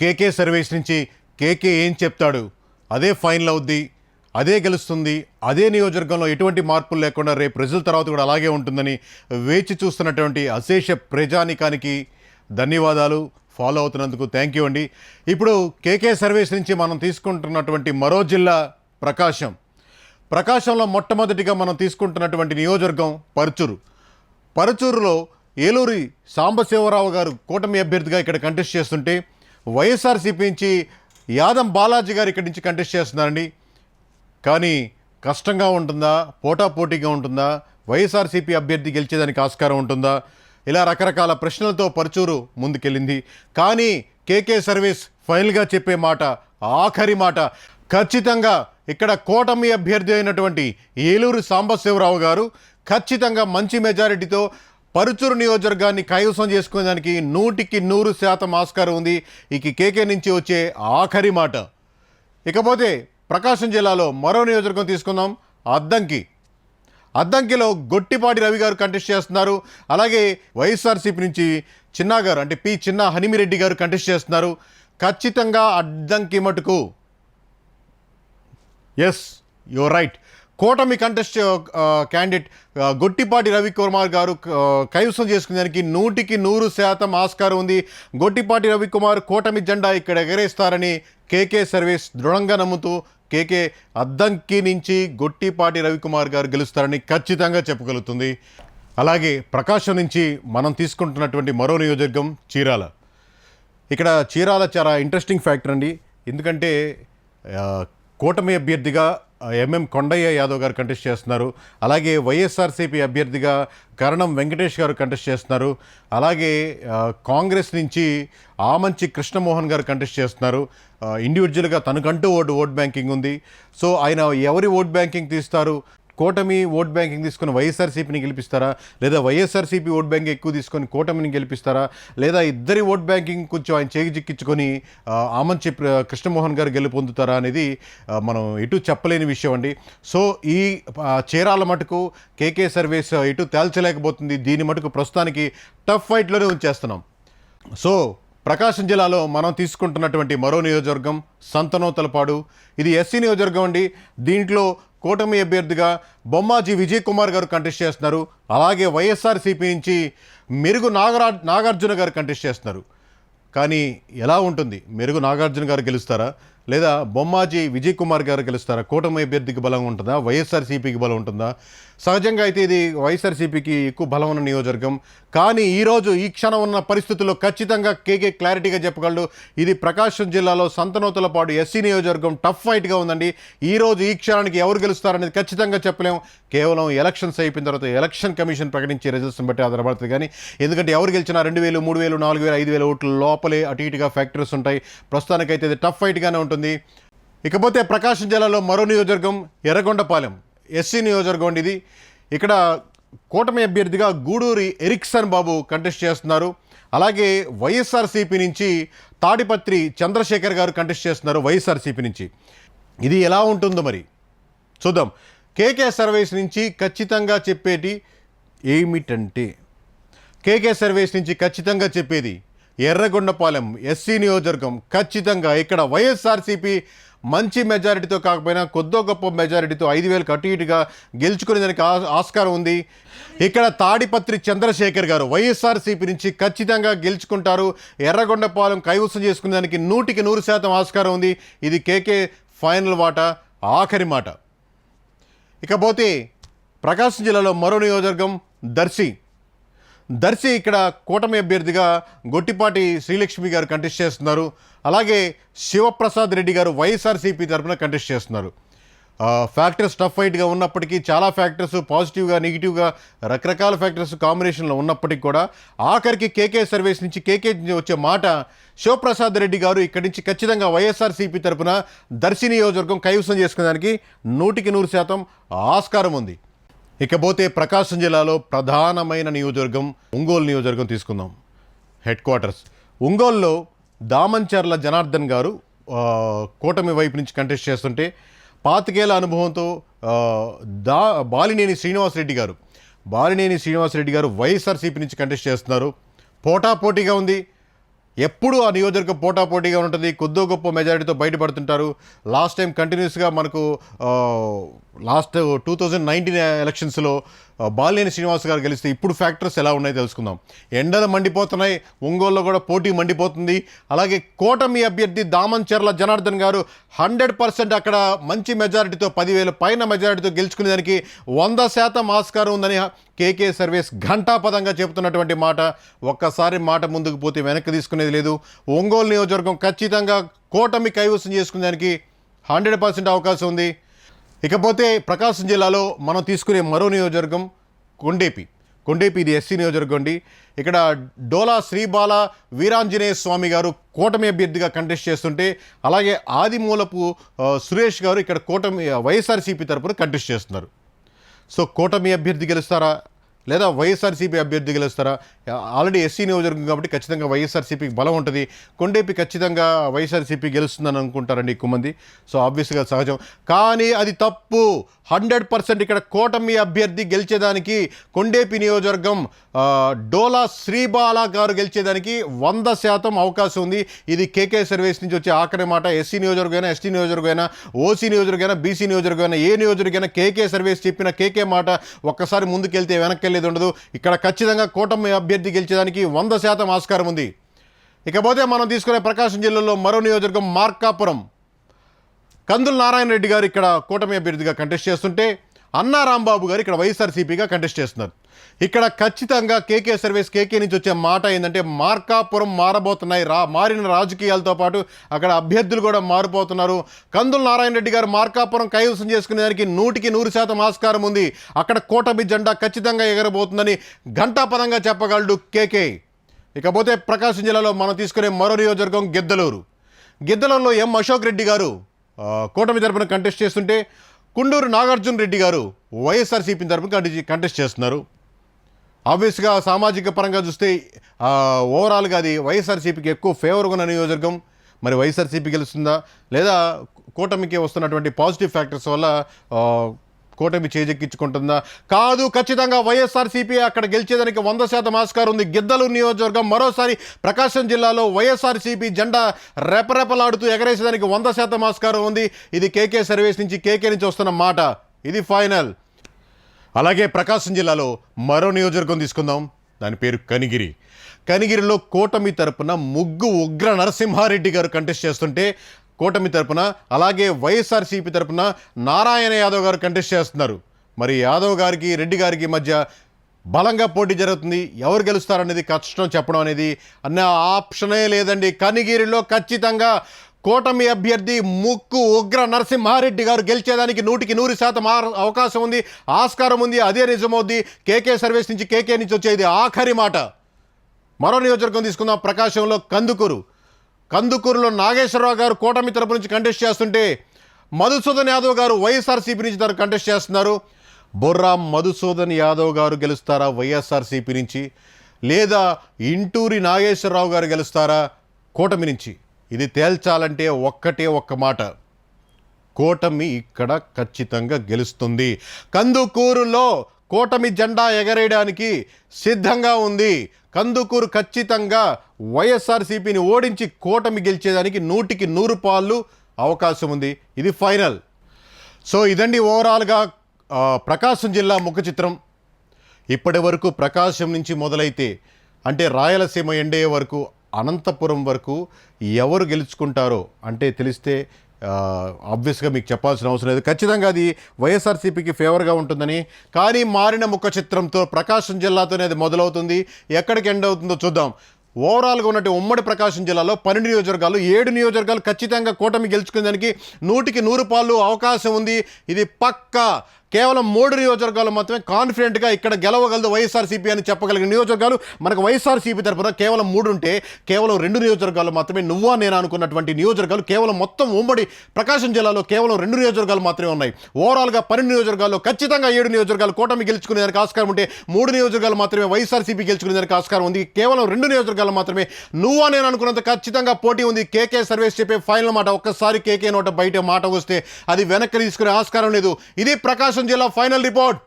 కేకే service నుంచి కేకే ఏం చెప్తాడు? అదే ఫైనల్ అవుద్ది అదే గెలుస్తుంది అదే నియోజకవర్గంలో ఎటువంటి మార్పులు లేకుండా రేపు రిజల్ట్ తర్వాత కూడా అలాగే ఉంటుందని వేచి చూస్తున్నటువంటి అశేష ప్రజానికానికి ధన్యవాదాలు. ఫాలో అవుతున్నందుకు థ్యాంక్ యూ అండి. ఇప్పుడు కేకే సర్వీస్ నుంచి మనం తీసుకుంటున్నటువంటి మరో జిల్లా ప్రకాశం. ప్రకాశంలో మొట్టమొదటిగా మనం తీసుకుంటున్నటువంటి నియోజకవర్గం పరుచూరు. పరుచూరులో ఏలూరి సాంబశివరావు గారు కూటమి అభ్యర్థిగా ఇక్కడ కంటెస్ట్ చేస్తుంటే వైఎస్ఆర్సీపీ నుంచి యాదం బాలాజీ గారు ఇక్కడి నుంచి కంటెస్ట్ చేస్తున్నారండి. కానీ కష్టంగా ఉంటుందా? పోటాపోటీగా ఉంటుందా? వైఎస్ఆర్సీపీ అభ్యర్థి గెలిచేదానికి ఆస్కారం ఉంటుందా? ఇలా రకరకాల ప్రశ్నలతో పరుచూరు ముందుకెళ్ళింది. కానీ కేకే సర్వీస్ ఫైనల్గా చెప్పే మాట ఆఖరి మాట ఖచ్చితంగా ఇక్కడ కూటమి అభ్యర్థి అయినటువంటి ఏలూరు సాంబశివరావు గారు ఖచ్చితంగా మంచి మెజారిటీతో పరుచూరు నియోజకవర్గాన్ని కైవసం చేసుకునేదానికి నూటికి నూరు శాతం ఆస్కారం ఉంది. ఇక కేకే నుంచి వచ్చే ఆఖరి మాట. ఇకపోతే ప్రకాశం జిల్లాలో మరో నియోజకవర్గం తీసుకుందాం. అద్దంకి. అద్దంకిలో గొట్టిపాటి రవి గారు కంటెస్ట్ చేస్తున్నారు. అలాగే వైఎస్ఆర్సీపీ నుంచి చిన్నా గారు అంటే పి చిన్న హనిమిరెడ్డి గారు కంటెస్ట్ చేస్తున్నారు. ఖచ్చితంగా అద్దంకి మటుకు. ఎస్ యువర్ రైట్ కూటమి కంటెస్ట్ క్యాండిడేట్ గొట్టిపాటి రవికుమార్ గారు కైవసం చేసుకునేదానికి నూటికి నూరు శాతం ఆస్కారం ఉంది. గొట్టిపాటి రవికుమార్ కూటమి జెండా ఇక్కడ ఎగరేస్తారని కేకే సర్వీస్ దృఢంగా నమ్ముతూ కేకే అద్దంకి నుంచి గొట్టిపాటి రవికుమార్ గారు గెలుస్తారని ఖచ్చితంగా చెప్పగలుగుతుంది. అలాగే ప్రకాశం నుంచి మనం తీసుకుంటున్నటువంటి మరో నియోజకవర్గం చీరాల. ఇక్కడ చీరాల చాలా ఇంట్రెస్టింగ్ ఫ్యాక్టర్ అండి. ఎందుకంటే కూటమి అభ్యర్థిగా ఎంఎం కొండయ్య యాదవ్ గారు కంటెస్ట్ చేస్తున్నారు. అలాగే వైఎస్ఆర్సీపీ అభ్యర్థిగా కరణం వెంకటేష్ గారు కంటెస్ట్ చేస్తున్నారు. అలాగే కాంగ్రెస్ నుంచి ఆమంచి కృష్ణమోహన్ గారు కంటెస్ట్ చేస్తున్నారు. ఇండివిజువల్గా తనకంటూ ఓటు ఓట్ బ్యాంకింగ్ ఉంది. సో ఆయన ఎవరి ఓట్ బ్యాంకింగ్ తీస్తారు? కూటమి ఓట్ బ్యాంకింగ్ తీసుకొని వైఎస్ఆర్సీపీని గెలిపిస్తారా? లేదా వైఎస్ఆర్సీపీ ఓట్ బ్యాంక్ ఎక్కువ తీసుకొని కూటమిని గెలిపిస్తారా? లేదా ఇద్దరి ఓట్ బ్యాంకింగ్ కొంచెం ఆయన చేయి చిక్కించుకొని ఆ, ఆమంచి కృష్ణమోహన్ గారు గెలుపొందుతారా అనేది మనం ఎటు చెప్పలేని విషయం అండి. సో ఈ చీరాల మటుకు కేకే సర్వీస్ ఎటు తేల్చలేకపోతుంది. దీని మటుకు ప్రస్తుతానికి టఫ్ ఫైట్లోనే ఉంచేస్తున్నాం. సో ప్రకాశం జిల్లాలో మనం తీసుకుంటున్నటువంటి మరో నియోజకవర్గం సంతనోతలపాడు. ఇది ఎస్సీ నియోజకవర్గం అండి. దీంట్లో కూటమి అభ్యర్థిగా బొమ్మాజీ విజయ్ కుమార్ గారు కంటెస్ట్ చేస్తున్నారు. అలాగే వైఎస్ఆర్సీపీ నుంచి మెరుగు నాగరా నాగార్జున గారు కంటెస్ట్ చేస్తున్నారు. కానీ ఎలా ఉంటుంది? మెరుగు నాగార్జున గారు గెలుస్తారా? లేదా బొమ్మాజీ విజయ్ కుమార్ గారు గెలుస్తారా? కూటమి అభ్యర్థికి బలం ఉంటుందా? వైఎస్ఆర్సీపీకి బలం ఉంటుందా? సహజంగా అయితే ఇది వైఎస్ఆర్సీపీకి ఎక్కువ బలం ఉన్న నియోజకవర్గం. కానీ ఈరోజు ఈ క్షణం ఉన్న పరిస్థితుల్లో ఖచ్చితంగా కేకే క్లారిటీగా చెప్పగలడు. ఇది ప్రకాశం జిల్లాలో సంతనోతుల పాటు ఎస్సీ నియోజకవర్గం టఫ్ ఫైట్గా ఉందండి. ఈ రోజు ఈ క్షణానికి ఎవరు గెలుస్తారనేది ఖచ్చితంగా చెప్పలేం. కేవలం ఎలక్షన్స్ అయిపోయిన తర్వాత ఎలక్షన్ కమిషన్ ప్రకటించే రిజల్ట్స్ని బట్టి ఆధారపడుతుంది కానీ ఎందుకంటే ఎవరు గెలిచినా రెండు వేలు మూడు వేలు నాలుగు వేలు ఐదు వేల ఓట్ల లోపలే అటు ఇటుగా ఫ్యాక్టరీస్ ఉంటాయి. ప్రస్తుతానికైతే ఇది టఫ్ ఫైట్గానే ఉంటుంది. ఇకపోతే ప్రకాశం జిల్లాలో మరో నియోజకవర్గం ఎర్రగొండపాలెం ఎస్సీ నియోజకవర్గం ఇది. ఇక్కడ కూటమి అభ్యర్థిగా గూడూరి ఎరిక్సన్ బాబు కంటెస్ట్ చేస్తున్నారు. అలాగే వైఎస్ఆర్సీపీ నుంచి తాడిపత్రి చంద్రశేఖర్ గారు కంటెస్ట్ చేస్తున్నారు వైఎస్ఆర్సీపీ నుంచి. ఇది ఎలా ఉంటుందో మరి? చూద్దాం. కేకే సర్వీస్ నుంచి ఖచ్చితంగా చెప్పేటి ఏమిటంటే కేకే సర్వీస్ నుంచి ఖచ్చితంగా చెప్పేది ఎర్రగొండపాలెం ఎస్సీ నియోజకవర్గం ఖచ్చితంగా ఇక్కడ వైఎస్ఆర్సీపీ మంచి మెజారిటీతో కాకపోయినా కొద్దో గొప్ప మెజారిటీతో ఐదు వేలు కటు ఇటుగా గెలుచుకునేదానికి ఆ- ఆస్కారం ఉంది. ఇక్కడ తాడిపత్రి చంద్రశేఖర్ గారు వైఎస్ఆర్సీపీ నుంచి ఖచ్చితంగా గెలుచుకుంటారు. ఎర్రగొండపాలెం కైవసం చేసుకునేదానికి నూటికి నూరు శాతం ఆస్కారం ఉంది. ఇది కేకే ఫైనల్ మాట ఆఖరి మాట. ఇకపోతే ప్రకాశం జిల్లాలో మరో నియోజకవర్గం దర్శి. దర్శి ఇక్కడ కూటమి అభ్యర్థిగా గొట్టిపాటి శ్రీలక్ష్మి గారు కంటెస్ట్ చేస్తున్నారు. అలాగే శివప్రసాద్ రెడ్డి గారు వైఎస్ఆర్సీపీ తరఫున కంటెస్ట్ చేస్తున్నారు. ఫ్యాక్టర్స్ టఫ్ ఫైట్గా ఉన్నప్పటికీ చాలా ఫ్యాక్టర్స్ పాజిటివ్గా నెగిటివ్గా రకరకాల ఫ్యాక్టర్స్ కాంబినేషన్లో ఉన్నప్పటికీ కూడా ఆఖరికి కేకే సర్వీస్ నుంచి కేకే వచ్చే మాట శివప్రసాద్ రెడ్డి గారు ఇక్కడి నుంచి ఖచ్చితంగా వైఎస్ఆర్సీపీ తరఫున దర్శి నియోజకవర్గం కైవసం చేసుకునేదానికి నూటికి నూరు శాతం ఆస్కారం ఉంది. ఇకపోతే ప్రకాశం జిల్లాలో ప్రధానమైన నియోజకవర్గం ఒంగోలు నియోజకవర్గం తీసుకుందాం. హెడ్ క్వార్టర్స్ ఒంగోలులో దామంచర్ల జనార్దన్ గారు కూటమి వైపు నుంచి కంటెస్ట్ చేస్తుంటే పాతికేళ్ళ అనుభవంతో దా బాలినేని శ్రీనివాసరెడ్డి గారు బాలినేని శ్రీనివాసరెడ్డి గారు వైఎస్ఆర్సీపీ నుంచి కంటెస్ట్ చేస్తున్నారు. పోటాపోటీగా ఉంది. ఎప్పుడూ ఆ నియోజకవర్గం పోటాపోటీగా ఉంటుంది. కొద్దో గొప్ప మెజారిటీతో బయటపడుతుంటారు. లాస్ట్ టైం కంటిన్యూస్గా మనకు లాస్ట్ టూ థౌజండ్ నైన్టీన్ ఎలక్షన్స్లో బాలినేని శ్రీనివాస్ గారు గెలిస్తే ఇప్పుడు ఫ్యాక్టర్స్ ఎలా ఉన్నాయో తెలుసుకుందాం. ఎండలు మండిపోతున్నాయి ఒంగోలులో కూడా పోటీ మండిపోతుంది. అలాగే కూటమి అభ్యర్థి దామన్చెర్ల జనార్దన్ గారు హండ్రెడ్ పర్సెంట్ అక్కడ మంచి మెజారిటీతో పదివేల పైన మెజారిటీతో గెలుచుకునేదానికి వంద శాతం ఆస్కారం ఉందని కేకే సర్వీస్ ఘంటాపదంగా చెబుతున్నటువంటి మాట. ఒక్కసారి మాట ముందుకు పోతే వెనక్కి తీసుకునేది లేదు. ఒంగోలు నియోజకవర్గం ఖచ్చితంగా కూటమి కైవసం చేసుకునేదానికి హండ్రెడ్ పర్సెంట్ అవకాశం ఉంది. ఇకపోతే ప్రకాశం జిల్లాలో మనం తీసుకునే మరో నియోజకవర్గం కొండేపి. కొండేపి ఇది ఎస్సీ నియోజకవర్గం అండి. ఇక్కడ డోలా శ్రీబాల వీరాంజనేయ స్వామి గారు కూటమి అభ్యర్థిగా కంటెస్ట్ చేస్తుంటే అలాగే ఆదిమూలపు సురేష్ గారు ఇక్కడ కూటమి వైఎస్ఆర్సీపీ తరపున కంటెస్ట్ చేస్తున్నారు. సో కూటమి అభ్యర్థి గెలుస్తారా? లేదా వైఎస్ఆర్సీపీ అభ్యర్థి గెలుస్తారా? ఆల్రెడీ ఎస్సీ నియోజకవర్గం కాబట్టి ఖచ్చితంగా వైఎస్ఆర్సీపీకి బలం ఉంటుంది. కొండేపి ఖచ్చితంగా వైఎస్ఆర్సీపీ గెలుస్తుందని అనుకుంటారండి ఎక్కువ మంది సో ఆబ్వియస్గా సహజం. కానీ అది తప్పు. హండ్రెడ్ పర్సెంట్ ఇక్కడ కూటమి అభ్యర్థి గెలిచేదానికి కొండేపి నియోజకవర్గం డోలా శ్రీబాల గారు గెలిచేదానికి వంద శాతం అవకాశం ఉంది. ఇది కేకే సర్వీస్ నుంచి వచ్చే ఆఖరి మాట. ఎస్సీ నియోజకవర్గమైనా ఎస్టీ నియోజకవర్గమైనా ఓసీ నియోజకవర్గమైనా బీసీ నియోజకవర్గమైనా ఏ నియోజకవర్గమైనా కేకే సర్వీస్ చెప్పిన కేకే మాట ఒక్కసారి ముందుకెళ్తే వెనక్కి లేదు ఉండదు. ఇక్కడ ఖచ్చితంగా కూటమి అభ్యర్థి గెలిచేదానికి వంద శాతం ఆస్కారం ఉంది. ఇకపోతే మనం తీసుకునే ప్రకాశం జిల్లాలో మరో నియోజకవర్గం మార్కాపురం. కందుల నారాయణ రెడ్డి గారు ఇక్కడ కూటమి అభ్యర్థిగా కంటెస్ట్ చేస్తుంటే అన్నా రాంబాబు గారు ఇక్కడ వైఎస్ఆర్సీపీగా కంటెస్ట్ చేస్తున్నారు. ఇక్కడ ఖచ్చితంగా కేకే సర్వీస్ కేకే నుంచి వచ్చే మాట ఏంటంటే మార్కాపురం మారబోతున్నాయి రా మారిన రాజకీయాలతో పాటు అక్కడ అభ్యర్థులు కూడా మారిపోతున్నారు. కందుల నారాయణ రెడ్డి గారు మార్కాపురం కైవసం చేసుకునే దానికి నూటికి నూరు శాతం ఆస్కారం ఉంది. అక్కడ కూటమి జెండా ఖచ్చితంగా ఎగరబోతుందని ఘంటాపదంగా చెప్పగలడు కేకే. ఇకపోతే ప్రకాశం జిల్లాలో మనం తీసుకునే మరో నియోజకవర్గం గిద్దలూరు. గిద్దలూరులో ఎం అశోక్ రెడ్డి గారు కూటమి తరపున కంటెస్ట్ చేస్తుంటే కుండూరు నాగార్జున రెడ్డి గారు వైఎస్ఆర్సీపీ తరపున కంటెస్ట్ కంటెస్ట్ చేస్తున్నారు. ఆబ్వియస్గా సామాజిక పరంగా చూస్తే ఓవరాల్గా అది వైఎస్ఆర్సీపీకి ఎక్కువ ఫేవర్గా ఉన్న నియోజకవర్గం. మరి వైఎస్ఆర్సీపీ గెలుస్తుందా? లేదా కూటమికి వస్తున్నటువంటి పాజిటివ్ ఫ్యాక్టర్స్ వల్ల కూటమి చేజెక్కించుకుంటుందా? కాదు ఖచ్చితంగా వైఎస్ఆర్సీపీ అక్కడ గెలిచేదానికి వంద శాతం ఆస్కారం ఉంది. గిద్దలు నియోజకవర్గం మరోసారి ప్రకాశం జిల్లాలో వైఎస్ఆర్సీపీ జెండా రెపరెపలాడుతూ ఎగరేసేదానికి వంద శాతం ఆస్కారం ఉంది. ఇది కేకే సర్వీస్ నుంచి కేకే నుంచి వస్తున్న మాట. ఇది ఫైనల్. అలాగే ప్రకాశం జిల్లాలో మరో నియోజకవర్గం తీసుకుందాం. దాని పేరు కనిగిరి. కనిగిరిలో కూటమి తరపున ముగ్గు ఉగ్ర నరసింహారెడ్డి గారు కంటెస్ట్ చేస్తుంటే కూటమి తరపున అలాగే వైఎస్ఆర్సీపీ తరపున నారాయణ యాదవ్ గారు కంటెస్ట్ చేస్తున్నారు. మరి యాదవ్ గారికి రెడ్డి గారికి మధ్య బలంగా పోటీ జరుగుతుంది. ఎవరు గెలుస్తారనేది కష్టం చెప్పడం అనేది అన్న ఆప్షనే లేదండి. కనిగిరిలో ఖచ్చితంగా కూటమి అభ్యర్థి ముక్కు ఉగ్ర నరసింహారెడ్డి గారు గెలిచేదానికి నూటికి నూరు శాతం ఆ- అవకాశం ఉంది ఆస్కారం ఉంది. అదే నిజమవుద్ది. కేకే సర్వీస్ నుంచి కేకే నుంచి వచ్చేది ఆఖరి మాట. మరో నియోజకవర్గం తీసుకుందాం. ప్రకాశంలో కందుకూరు. కందుకూరులో నాగేశ్వరరావు గారు కూటమి తరపు నుంచి కంటెస్ట్ చేస్తుంటే మధుసూదన్ యాదవ్ గారు వైఎస్ఆర్సీపీ నుంచి తను కంటెస్ట్ చేస్తున్నారు. బొర్రా మధుసూదన్ యాదవ్ గారు గెలుస్తారా? వైఎస్ఆర్సీపీ నుంచి లేదా ఇంటూరి నాగేశ్వరరావు గారు గెలుస్తారా? కూటమి నుంచి. ఇది తేల్చాలంటే ఒక్కటే ఒక్క మాట. కూటమి ఇక్కడ ఖచ్చితంగా గెలుస్తుంది. కందుకూరులో కూటమి జెండా ఎగరేయడానికి సిద్ధంగా ఉంది. కందుకూరు ఖచ్చితంగా వైఎస్ఆర్సీపీని ఓడించి కూటమి గెలిచేదానికి నూటికి నూరు పాళ్ళు అవకాశం ఉంది. ఇది ఫైనల్. సో ఇదండి ఓవరాల్గా ప్రకాశం జిల్లా ముఖ చిత్రం. ఇప్పటి వరకు ప్రకాశం నుంచి మొదలైతే అంటే రాయలసీమ ఎండే వరకు అనంతపురం వరకు ఎవరు గెలుచుకుంటారో అంటే తెలిస్తే ఆబ్వియస్గా మీకు చెప్పాల్సిన అవసరం లేదు. ఖచ్చితంగా అది వైఎస్ఆర్సీపీకి ఫేవర్గా ఉంటుందని. కానీ మారిన ముఖ చిత్రంతో ప్రకాశం జిల్లాతోనే అది మొదలవుతుంది. ఎక్కడికి ఎండ్ అవుతుందో చూద్దాం. ఓవరాల్గా ఉన్నట్టు ఉమ్మడి ప్రకాశం జిల్లాలో పన్నెండు నియోజకవర్గాలు ఏడు నియోజకవర్గాలు ఖచ్చితంగా కూటమి గెలుచుకునేదానికి నూటికి నూరు పాళ్ళు అవకాశం ఉంది. ఇది పక్కా కేవలం మూడు నియోజకవర్గాలు మాత్రమే కాన్ఫిడెంట్గా ఇక్కడ గెలవగలదు వైఎస్ఆర్సీపీ అని చెప్పగలిగిన నియోజకవర్గాలు. మనకు వైఎస్ఆర్సీపీ తరఫున కేవలం మూడు ఉంటే కేవలం రెండు నియోజకవర్గాలు మాత్రమే నువ్వా నేను అనుకున్నటువంటి నియోజకవర్గాలు కేవలం మొత్తం ఉమ్మడి ప్రకాశం జిల్లాలో కేవలం రెండు నియోజకవర్గాలు మాత్రమే ఉన్నాయి. ఓవరాల్గా పన్నెండు నియోజకవర్గాల్లో ఖచ్చితంగా ఏడు నియోజకవర్గాలు కూటమి గెలుచుకునేదానికి ఆస్కారం ఉంటే మూడు నియోజకవర్గాలు మాత్రమే వైఎస్ఆర్సీపీ గెలుచుకునేదానికి ఆస్కారం ఉంది. కేవలం రెండు నియోజకవర్గాలు మాత్రమే నువ్వా నేను అనుకున్నంత ఖచ్చితంగా పోటీ ఉంది. కేకే సర్వేస్ చెప్పే ఫైనల్ మాట ఒక్కసారి కేకే నోట బయట మాట వస్తే అది వెనక్కి తీసుకునే ఆస్కారం లేదు. ఇది ప్రకాశం ప్రకాశం జిల్లా ఫైనల్ రిపోర్ట్